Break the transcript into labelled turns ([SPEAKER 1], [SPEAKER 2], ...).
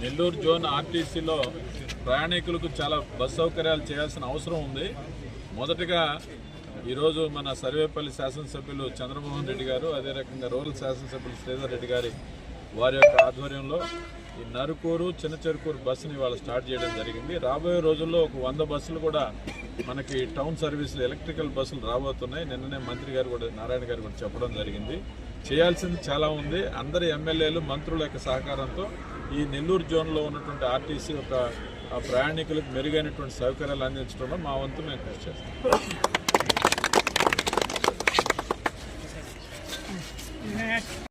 [SPEAKER 1] Nellore zone ఆర్టీసీలో ప్రయాణికులకు చాలా బస్ సౌకర్యాలు చేయాల్సిన అవసరం ఉంది. మొదటగా ఈరోజు మన సర్వేపల్లి శాసనసభ్యులు చంద్రమోహన్ రెడ్డి గారు అదే రకంగా రూరల్ శాసనసభ్యులు శ్రీధర్ రెడ్డి గారి వారి యొక్క ఆధ్వర్యంలో ఈ నరుకూరు చిన్న చెరుకూరు బస్సుని ఇవాళ స్టార్ట్ చేయడం జరిగింది. రాబోయే రోజుల్లో ఒక వంద బస్సులు కూడా మనకి టౌన్ సర్వీసులు ఎలక్ట్రికల్ బస్సులు రాబోతున్నాయి. నిన్ననే మంత్రి గారు కూడా నారాయణ గారు కూడా చెప్పడం జరిగింది. చేయాల్సింది చాలా ఉంది. అందరి ఎమ్మెల్యేలు మంత్రుల యొక్క సహకారంతో ఈ నెల్లూరు జోన్లో ఉన్నటువంటి ఆర్టీసీ ఒక ప్రయాణికులకు మెరుగైనటువంటి సౌకర్యాలు అందించడంలో మా వంతు మేము కృషి చేస్తాం.